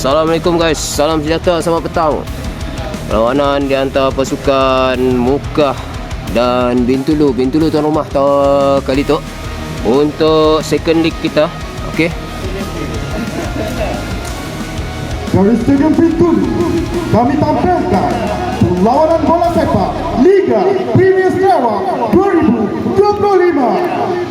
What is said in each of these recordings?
Assalamualaikum guys. Salam sejahtera selamat petang. Perlawanan di antara pasukan Mukah dan Bintulu. Bintulu tuan rumah tahun kali tu. Untuk second league kita Okay Dari Stadium Bintulu, kami tampilkan perlawanan bola sepak Liga Premier Sarawak 2025.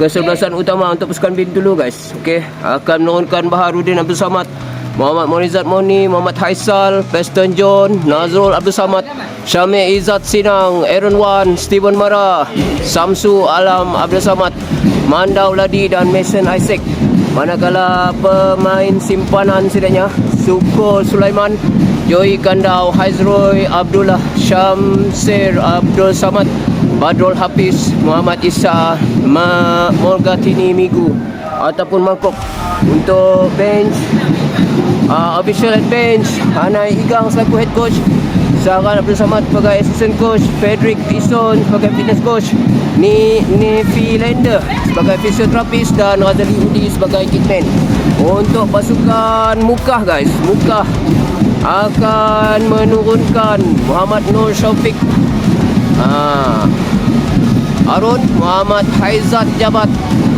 Kesebelasan utama untuk pasukan Bintulu guys. Okay Akan menurunkan Baharudin Abdul Samad Muhammad Morizat Moni Muhammad Haisal Preston John Nazrul Abdul Samad Syamil Izzat Sinang Aaron Wan Steven Mara Samsu Alam Abdul Samad Mandau Ladi dan Mason Isaac. Manakala pemain simpanan setidaknya Suko Sulaiman Joey Kandau Haizroy Abdullah Syamsir Abdul Samad Badrul Hafiz Muhammad Isa Ma Morgatini Migu ataupun Mangkok. Untuk bench uh, official head bench Hanai Igang selaku head coach Saran Abdul Samad sebagai assistant coach Frederick Ison sebagai fitness coach Ni Nefi Lander sebagai fisioterapis dan Razali Udi sebagai kitman. Untuk pasukan Mukah guys Mukah akan menurunkan Muhammad Nur Syafiq Ah. Arun Muhammad Haizat Jabat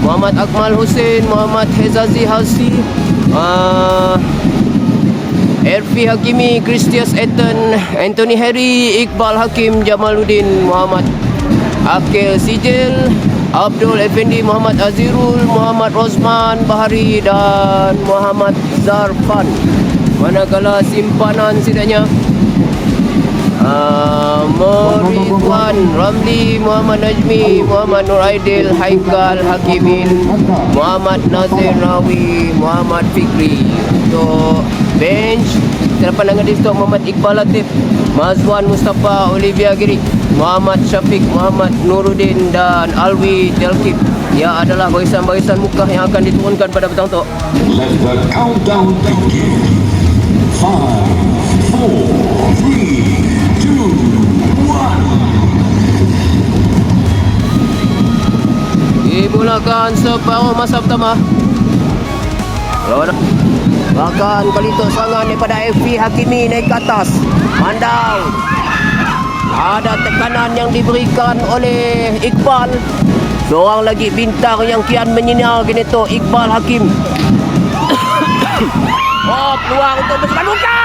Muhammad Akmal Hussein Muhammad Hezazi Halsi uh, Erfi Hakimi Christias Eton Anthony Harry Iqbal Hakim Jamaluddin Muhammad Akil Sijil Abdul Effendi Muhammad Azirul Muhammad Rosman Bahari dan Muhammad Zarfan manakala simpanan setidaknya Uh, Moridwan Ramli Muhammad Najmi Muhammad Nur Aidil Haikal Hakimin Muhammad Nazir Rawi Muhammad Fikri Untuk bench Kita di stok Muhammad Iqbal Latif Mazwan Mustafa Olivia Giri Muhammad Syafiq Muhammad Nuruddin dan Alwi Delkip Ia adalah barisan-barisan mukah yang akan diturunkan pada petang tu Let the countdown begin. Five, four, three, two, one. Dimulakan separuh masa pertama. Bahkan kali itu serangan daripada FP Hakimi naik ke atas. Mandau Ada tekanan yang diberikan oleh Iqbal. Seorang lagi bintang yang kian menyinar gini tu Iqbal Hakim. Oh peluang untuk pasukan muka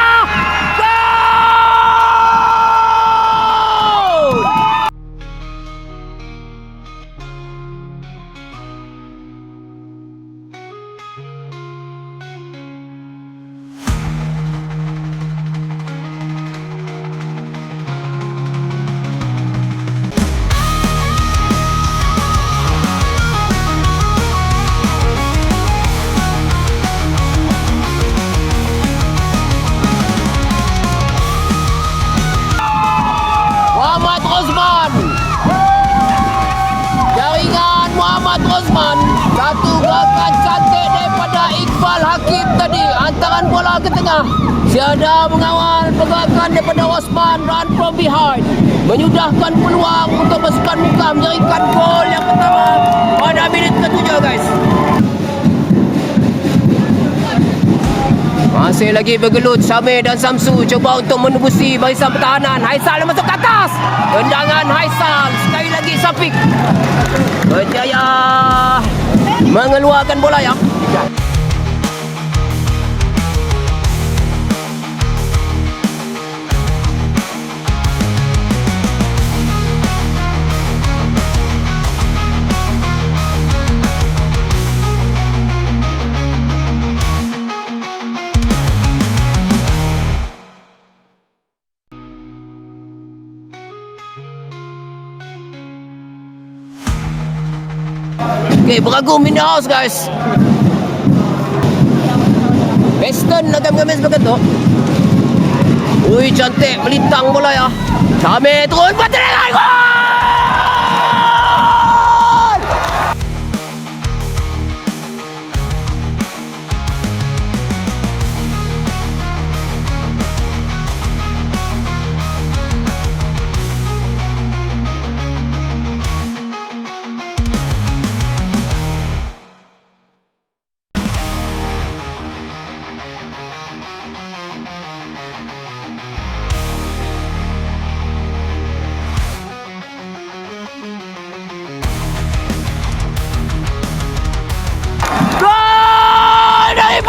ke tengah. Siada mengawal pergerakan daripada Osman run from behind. Menyudahkan peluang untuk pasukan muka menjadikan gol yang pertama pada minit ketujuh guys. Masih lagi bergelut Syamir dan Samsu cuba untuk menembusi barisan pertahanan. Haisal masuk ke atas. Tendangan Haisal sekali lagi Safik. Berjaya mengeluarkan bola beragum in the house guys. Western akan mengambil sebagai tu. Ui, cantik melintang bola ya. Syamir terus buat tendangan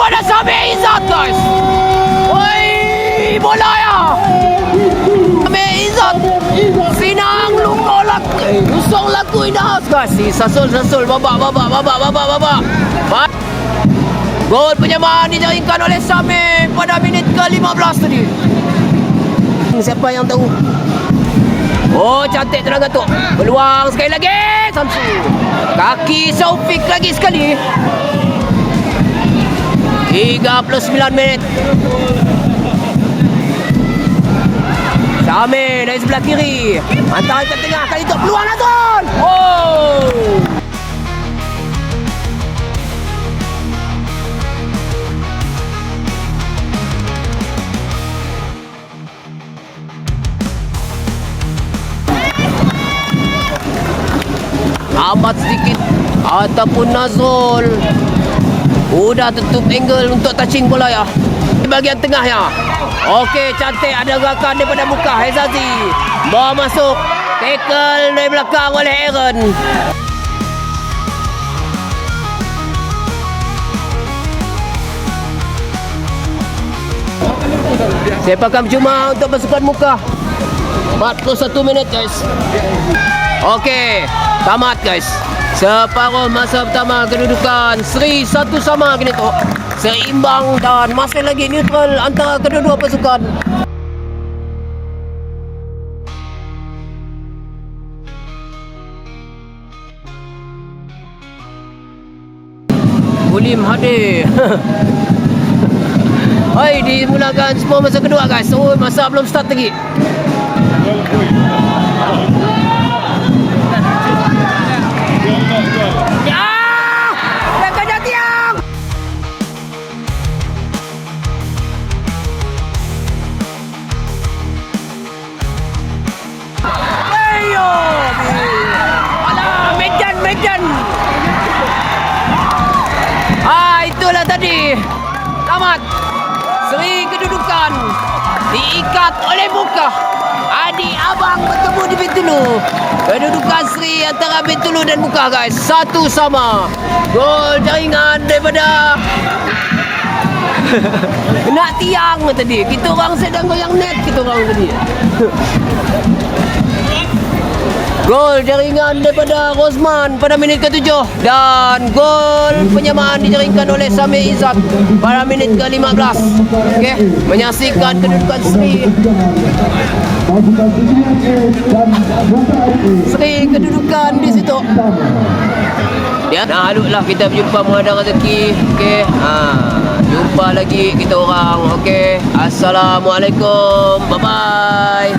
daripada Samir Izzat guys. Oi, bola ya. Samir Izzat. Sinang luka laku in the house guys. Sasul Sasul babak babak babak babak babak. Ba- Gol penyamaan dijaringkan oleh Samir pada minit ke-15 tadi. Siapa yang tahu? Oh cantik tendangan tu Peluang sekali lagi Samsu Kaki Saufik lagi sekali 39 minit. Syamir dari sebelah kiri. Hantar ke tengah Kali tu peluang Nazrul Oh. Amat sedikit Ataupun Nazrul Udah tutup angle untuk touching bola ya. Di bahagian tengah ya. Okey cantik. Ada gerakan daripada muka Hezazi Bawa masuk. Tackle dari belakang oleh Aaron. Sepakan percuma untuk pasukan muka. 41 minit guys. Okey, tamat guys. Separuh masa pertama kedudukan Seri satu sama kini tu. Seimbang dan masih lagi neutral antara kedua-dua pasukan. Bulim hadir. Hai, dimulakan semua masa kedua guys. Oh, masa belum start lagi. Tamat. Seri kedudukan diikat oleh muka. Adik abang bertemu di Bintulu. Kedudukan seri antara Bintulu dan muka guys. Satu sama. Gol jaringan daripada Kena tiang tadi. Kita orang sedang goyang net kita orang tadi. Gol jaringan daripada Rosman pada minit ke-7 dan gol penyamaan dijaringkan oleh Samir Izzat pada minit ke-15. Okey, menyaksikan kedudukan A Sri kedudukan di situ. Ya, nah alutlah kita berjumpa menghadang rezeki. Okey. Ha, jumpa lagi kita orang. Okey. Assalamualaikum. Bye bye.